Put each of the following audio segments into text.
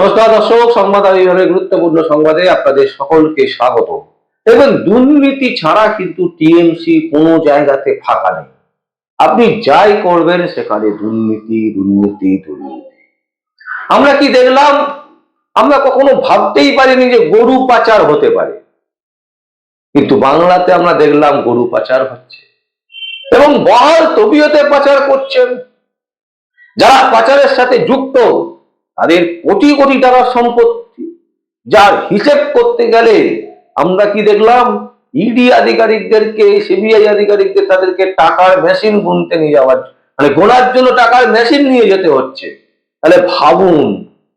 নমস্কার দর্শক, সংবাদ বিভাগের গুরুত্বপূর্ণ সংবাদে আপনাদের সকলকে স্বাগত। এবং দুর্নীতি ছাড়া কিন্তু টিএমসি কোনো জায়গাতে ফাঁকা নেই। আপনি যাই করবেন, সেখানে দুর্নীতি দুর্নীতি দুর্নীতি। আমরা কি দেখলাম? আমরা কখনো ভাবতেই পারিনি যে গরু পাচার হতে পারে। কিন্তু বাংলাতে আমরা দেখলাম গরু পাচার হচ্ছে। এবং বহাল তবিয়তে পাচার করছেন। যারা পাচারের সাথে যুক্ত তাদের কোটি কোটি টাকার সম্পত্তি। যার হিসেব করতে গেলে আমরা কি দেখলাম? ইডি আধিকারিকদেরকে সিবিআই আধিকারিকদের তাদেরকে টাকার মেশিন গুনতে নিয়ে যাওয়ার মানে গোনার জন্য টাকার মেশিন নিয়ে যেতে হচ্ছে। তাহলে ভাবুন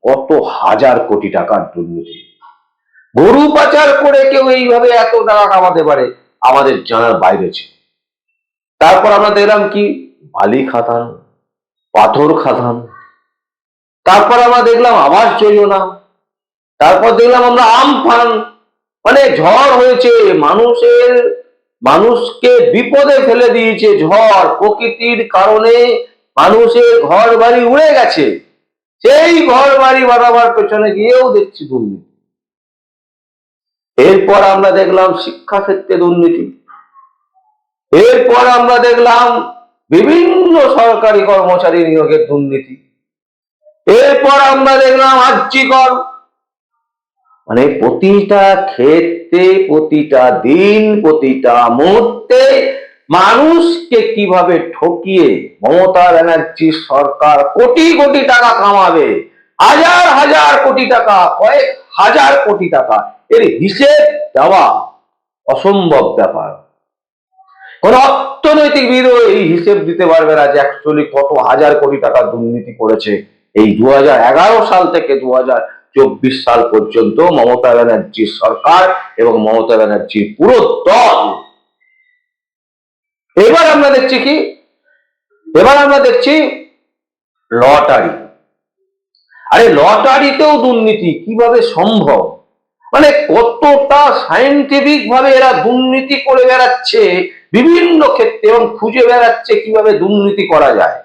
কত হাজার কোটি টাকার দুর্নীতি গরু পাচার করে কেউ এইভাবে এত টাকা কামাতে পারে, আমাদের জানার বাইরে ছিল। তারপর আমরা দেখলাম কি? বালি খাদান পাথর খাদান তারপর আমরা দেখলাম আবাস না। তারপর দেখলাম আমরা আমফান মানে ঝড় হয়েছে, মানুষের, মানুষকে বিপদে ফেলে দিয়েছে ঝড়। প্রকৃতির কারণে মানুষের ঘর বাড়ি উড়ে গেছে। সেই ঘর বাড়ি বানাবার পেছনে গিয়েও দেখছি দুর্নীতি। এরপর আমরা দেখলাম শিক্ষা ক্ষেত্রে দুর্নীতি। এরপর আমরা দেখলাম বিভিন্ন সরকারি কর্মচারী নিয়োগের দুর্নীতি। এরপর আমরা দেখলাম আর্যিকর মানে প্রতিটা ক্ষেত্রে, প্রতিটা দিন, প্রতিটা মুহূর্তে মানুষকে কীভাবে ঠকিয়ে মমতা ব্যানার্জির সরকার কোটি কোটি টাকা কামাবে, হাজার হাজার কোটি টাকা, কয়েক হাজার কোটি টাকা, এর হিসেব দেওয়া অসম্ভব ব্যাপার। কোন অর্থনৈতিক বিদও এই হিসেব দিতে পারবে না যে অ্যাকচুয়ালি কত হাজার কোটি টাকা দুর্নীতি করেছে। এই দু হাজার এগারো সাল থেকে দু চব্বিশ সাল পর্যন্ত মমতা ব্যানার্জির সরকার এবং মমতা ব্যানার্জির পুরো দল। এবার আমরা দেখছি কি? এবার আমরা দেখছি লটারি। আরে লটারিতেও দুর্নীতি কীভাবে সম্ভব? মানে কতটা সায়েন্টিফিক ভাবে এরা দুর্নীতি করে বেড়াচ্ছে, বিভিন্ন ক্ষেত্রে এবং খুঁজে বেড়াচ্ছে কীভাবে দুর্নীতি করা যায়।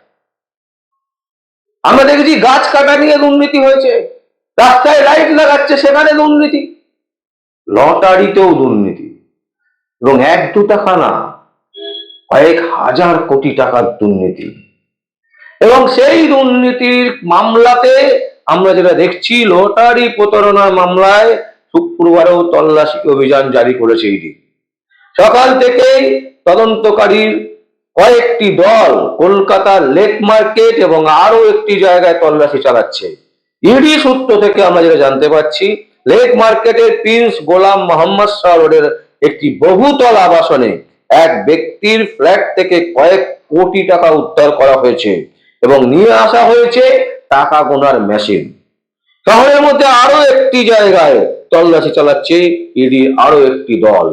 আমরা দেখেছি গাছ কাটা নিয়ে দুর্নীতি হয়েছে। রাস্তায় লাইট লাগাচ্ছে, সেখানে দুর্নীতি। লটারিতেও দুর্নীতি। এবং এক দু টাকা না কয়েক হাজার কোটি টাকার দুর্নীতি। এবং সেই দুর্নীতির মামলাতে আমরা যেটা দেখছি, লটারি প্রতারণার মামলায় শুক্রবারেও তল্লাশি অভিযান জারি করেছে ইডি। সকাল থেকেই তদন্তকারীর কয়েকটি দল কলকাতার লেক মার্কেট এবং আরও একটি জায়গায় তল্লাশি চালাচ্ছে। ইডি সূত্র থেকে আমরা যেটা জানতে পারছি লেক মার্কেটের প্রিন্স গোলাম মোহাম্মদ শাহ রোডের একটি বহুতল আবাসনে এক ব্যক্তির ফ্ল্যাট থেকে কয়েক কোটি টাকা উদ্ধার করা হয়েছে এবং নিয়ে আসা হয়েছে টাকা গোনার মেশিন। শহরের মধ্যে আরও একটি জায়গায় তল্লাশি চালাচ্ছে ইডি আরও একটি দল।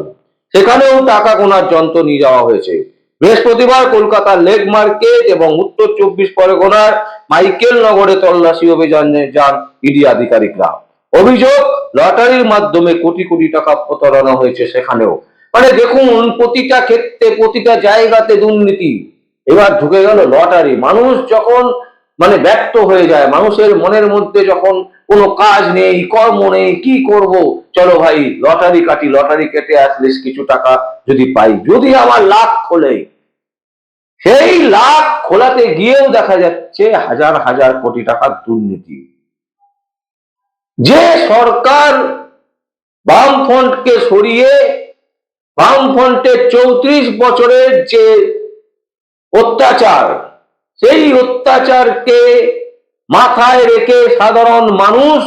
সেখানেও টাকা গোনার যন্ত্র নিয়ে যাওয়া হয়েছে। বৃহস্পতিবার কলকাতার লেক মার্কেট এবং উত্তর চব্বিশ পরগনার মাইকেল নগরে তল্লাশি অভিযানে যান ইডি আধিকারিকরা। অভিযোগ, লটারির মাধ্যমে কোটি কোটি টাকা প্রতারণা হয়েছে সেখানেও। মানে দেখুন, প্রতিটা ক্ষেত্রে, প্রতিটা জায়গাতে দুর্নীতি। এবার ঢুকে গেল লটারি। মানুষ যখন মানে ব্যক্ত হয়ে যায়, মানুষের মনের মধ্যে যখন কোনো কাজ নেই, কর্ম নেই, কি করব? চলো ভাই, লটারি কাটি, লটারি কেটে আসলে কিছু টাকা যদি পাই। যদি আমার লাখ খোলে, সেই লাখ খোলাতে গিয়েও দেখা যাচ্ছে হাজার হাজার কোটি টাকার দুর্নীতি। যে সরকার বামফ্রন্টকে সরিয়ে বামফ্রন্টের চৌত্রিশ বছরের যে অত্যাচার, সেই অত্যাচারকে মাথায় রেখে সাধারণ মানুষ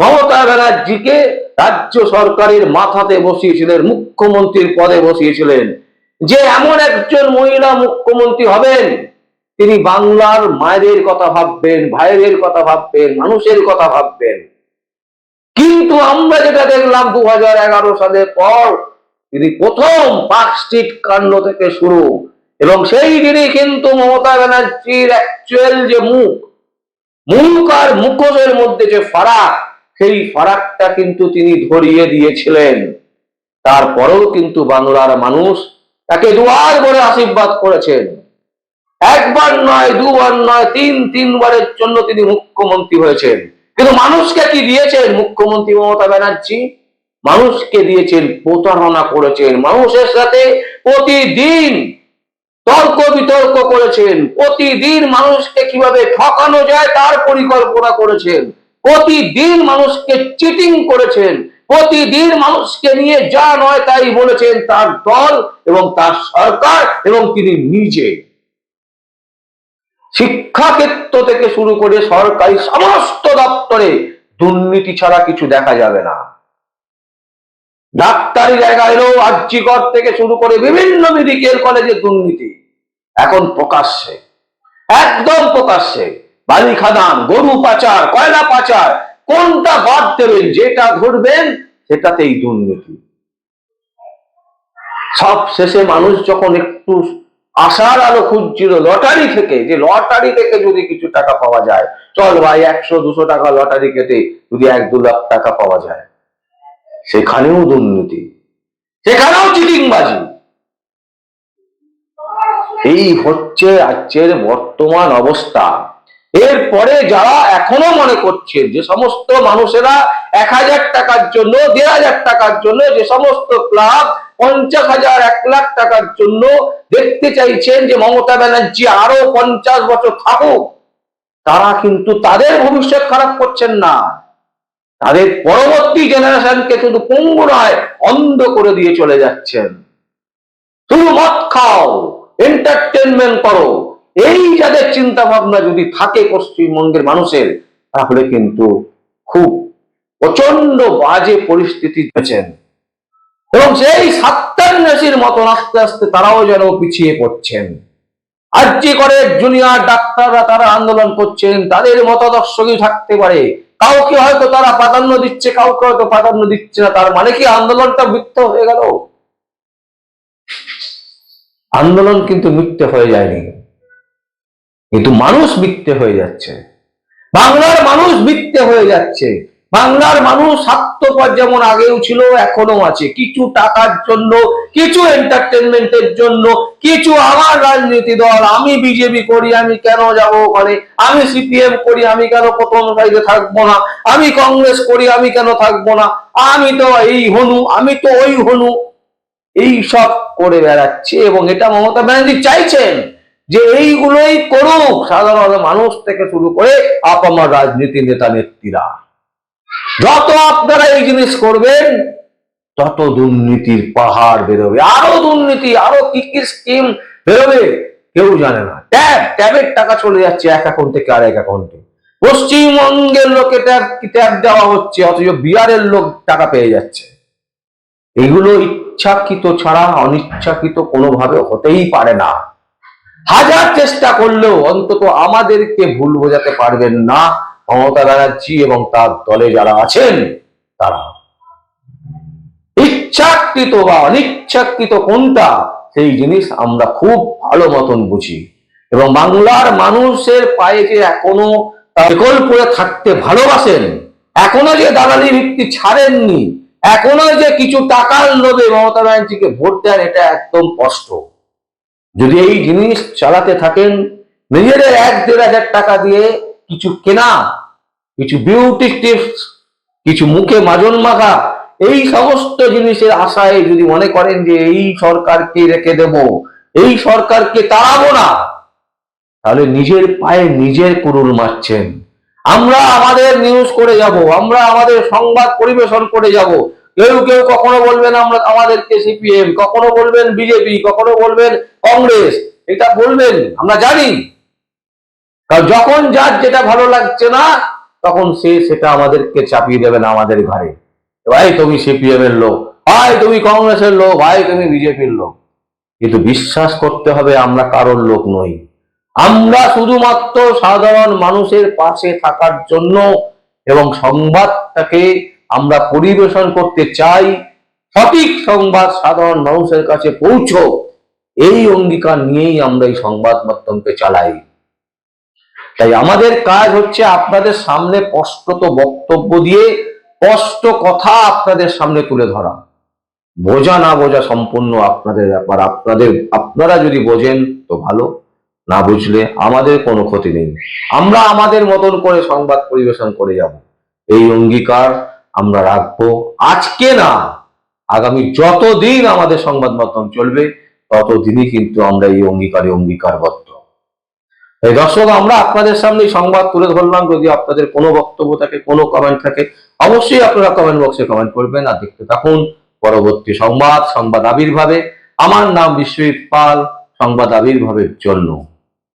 মমতা ব্যানার্জিকে রাজ্য সরকারের মাথাতে বসিয়েছিলেন, মুখ্যমন্ত্রীর পদে বসিয়েছিলেন। যে এমন একজন মহিলা মুখ্যমন্ত্রী হবেন, তিনি বাংলার মায়ের কথা ভাববেন ভাইয়ের কথা ভাববেন, মানুষের কথা ভাববেন। কিন্তু আমরা যেটা দেখলাম দু হাজার এগারো সালের পর, তিনি প্রথম পার্ক স্ট্রিট কাণ্ড থেকে শুরু। এবং সেই দিনই কিন্তু মমতা ব্যানার্জির অ্যাকচুয়াল যে মুখ মুখ আর মুখোশের মধ্যে যে ফারাক, সেই ফারাকটা কিন্তু তিনি ধরিয়ে দিয়েছিলেন। তারপরেও কিন্তু বাংলার মানুষ তাকে দুয়ার করে আশীর্বাদ করেছেন। একবার নয়, দুবার নয়, তিন, তিনবারের জন্য তিনি মুখ্যমন্ত্রী হয়েছেন। কিন্তু মানুষকে কি দিয়েছেন মুখ্যমন্ত্রী মমতা ব্যানার্জি? মানুষকে দিয়েছেন প্রতারণা করেছেন। মানুষের সাথে প্রতিদিন তর্ক বিতর্ক করেছেন। প্রতিদিন মানুষকে কীভাবে ঠকানো যায় তার পরিকল্পনা করেছেন। প্রতিদিন মানুষকে চিটিং করেছেন। প্রতিদিন মানুষকে নিয়ে যা নয় তাই বলেছেন তার দল এবং তার সরকার এবং তিনি নিজে। শিক্ষাক্ষেত্র থেকে শুরু করে সরকারি সমস্ত দপ্তরে দুর্নীতি ছাড়া কিছু দেখা যাবে না। ডাক্তারি জায়গায় এলো আর্যিকর থেকে শুরু করে বিভিন্ন মেডিকেল কলেজে দুর্নীতি। এখন প্রকাশ্যে, একদম প্রকাশ্যে বালি খাদান, গরু পাচার, কয়লা পাচার, কোনটা বাদ দেবেন, যেটা ধরবেন সেটাতেই দুর্নীতি। সব শেষে মানুষ যখন একটু আশার আলো খুঁজছিল লটারি থেকে, যে লটারি থেকে যদি কিছু টাকা পাওয়া যায়, চল ভাই, একশো, দুশো টাকা লটারি কেটে যদি এক দু লাখ টাকা পাওয়া যায়, সেখানেও দুর্নীতি, সেখানেও চিটিংবাজি। এই হচ্ছে আজকের বর্তমান অবস্থা। এরপরে যারা এখনও মনে করছেন যে সমস্ত মানুষেরা এক হাজার টাকার জন্য, দেড় হাজার টাকার জন্য যে সমস্ত ক্লাব পঞ্চাশ হাজার, এক লাখ টাকার জন্য দেখতে চাইছেন যে মমতা ব্যানার্জি আরও পঞ্চাশ বছর থাকুক, তারা কিন্তু তাদের ভবিষ্যৎ খারাপ করছেন না। তাদের পরবর্তী জেনারেশনকে শুধু পঙ্গু নয় অন্ধ করে দিয়ে চলে যাচ্ছেন। শুধু মদ খাও। এন্টারটেনমেন্ট করো। এই যাদের চিন্তা ভাবনা যদি থাকে পশ্চিমবঙ্গের মানুষের, তাহলে কিন্তু খুব প্রচণ্ড বাজে পরিস্থিতি পেয়েছেন এবং সেই সাত্তান্যাসীর মতন আস্তে আস্তে তারাও যেন পিছিয়ে পড়ছেন। আর যে করে জুনিয়র ডাক্তাররা তারা আন্দোলন করছেন, তাদের মতাদর্শই থাকতে পারে? কাউকে হয়তো তারা প্রাধান্য দিচ্ছে, কাউকে হয়তো প্রাধান্য দিচ্ছে না, তার মানে কি আন্দোলনটা বৃত্ত হয়ে গেল? আন্দোলন কিন্তু মিথ্যে হয়ে যায়নি। কিন্তু মানুষ মিথ্যে হয়ে যাচ্ছে। বাংলার মানুষ মিথ্যে হয়ে যাচ্ছে। বাংলার মানুষ স্বার্থপর যেমন আগেও ছিল এখনও আছে। কিছু টাকার জন্য, কিছু এন্টারটেনমেন্টের জন্য, কিছু আমার রাজনীতি দল, আমি বিজেপি করি, আমি কেন যাব ওখানে? আমি সিপিএম করি, আমি কেন প্রথম সাইডে থাকব না? আমি কংগ্রেস করি, আমি কেন থাকব না? আমি তো এই হনু, আমি তো ওই হনু। এই সব করে বেড়াচ্ছে এবং এটা মমতা ব্যানার্জি চাইছেন যে এইগুলোই করুক। সাধারণ মানুষ থেকে শুরু করে আপামার রাজনীতি নেতা নেত্রীরা। যত আপনারা এই জিনিস করবেন, তত দুর্নীতির পাহাড় বেরোবে। আরও দুর্নীতি, আরও কি কি স্কিম বেরোবে, কেউ জানে না। ট্যাব, ট্যাবের টাকা চলে যাচ্ছে এক অ্যাকাউন্ট থেকে আরেক অ্যাকাউন্টে পশ্চিমবঙ্গের লোকে ট্যাব ট্যাব দেওয়া হচ্ছে? অথচ বিহারের লোক টাকা পেয়ে যাচ্ছে। এগুলো ইচ্ছাকৃত ছাড়া অনিচ্ছাকৃত কোনোভাবে হতেই পারে না। হাজার চেষ্টা করলেও অন্তত আমাদেরকে ভুল বোঝাতে পারবেন না। মমতা ব্যানার্জি এবং তার দলে যারা আছেন, তারা। ইচ্ছাকৃত বা অনিচ্ছাকৃত কোনটা, সেই জিনিস আমরা খুব ভালো মতন বুঝি। এবং বাংলার মানুষের পায়ে যে এখনও বিকল করে থাকতে ভালোবাসেন, এখনও যে দালালি ভিত্তি ছাড়েননি এখনও যে কিছু টাকার লোভে মমতা ব্যানার্জিকে ভোট দেন, এটা একদম কষ্ট যদি এই জিনিস চালাতে থাকেন, নিজেদের এক দেড় হাজার টাকা দিয়ে কিছু কেনা, কিছু বিউটি টিপস কিছু মুখে মাজন মাখা, এই সমস্ত জিনিসের আশায় যদি মনে করেন যে এই সরকারকে রেখে দেব, এই সরকারকে তাড়াবো না, তাহলে নিজের পায়ে নিজের কুরুল মারছেন। আমরা আমাদের নিউজ করে যাব, আমরা আমাদের সংবাদ পরিবেশন করে যাব। কেউ কেউ কখনো বলবেন আমরা আমাদেরকে সিপিএম কখনো বলবেন বিজেপি কখনো বলবেন কংগ্রেস, এটা বলবেন, আমরা জানি। কারণ যখন যার যেটা ভালো লাগছে না, তখন সে সেটা আমাদেরকে চাপিয়ে দেবেন আমাদের ঘরে ভাই, তুমি সিপিএম এর লোক, ভাই, তুমি কংগ্রেসের লোক, ভাই, তুমি বিজেপির লোক। কিন্তু বিশ্বাস করতে হবে আমরা কারোর লোক নই। শুধুমাত্র সাধারণ মানুষের পাশে থাকার জন্য এবং সংবাদটাকে আমরা পরিবেশন করতে চাই, সঠিক সংবাদ সাধারণ মানুষের কাছে পৌঁছো এই অঙ্গীকার নিয়েই আমরা এই সংবাদ মাধ্যমকে চালাই। তাই আমাদের কাজ হচ্ছে আপনাদের সামনে স্পষ্টত বক্তব্য দিয়ে স্পষ্ট কথা আপনাদের সামনে তুলে ধরা। বোঝা না বোঝা সম্পূর্ণ আপনাদের ব্যাপার। আপনাদের, আপনারা যদি বোঝেন তো ভালো। না বুঝলে আমাদের কোনো ক্ষতি নেই। আমরা আমাদের মতন করে সংবাদ পরিবেশন করে যাব। এই অঙ্গীকার আমরা রাখব। আজকে না, আগামী যতদিন আমাদের সংবাদ মাধ্যম চলবে, ততদিনই কিন্তু আমরা এই অঙ্গীকারে অঙ্গীকারবদ্ধ। এই দর্শক, আমরা আপনাদের সামনে সংবাদ তুলে ধরলাম। যদি আপনাদের কোনো বক্তব্য থাকে, কোনো কমেন্ট থাকে, অবশ্যই আপনারা কমেন্ট বক্সে কমেন্ট করবেন আর দেখতে থাকুন। পরবর্তী সংবাদ সংবাদ আবির্ভাবে। আমার নাম বিশ্বজিৎ পাল, সংবাদ আবির্ভাবের জন্য।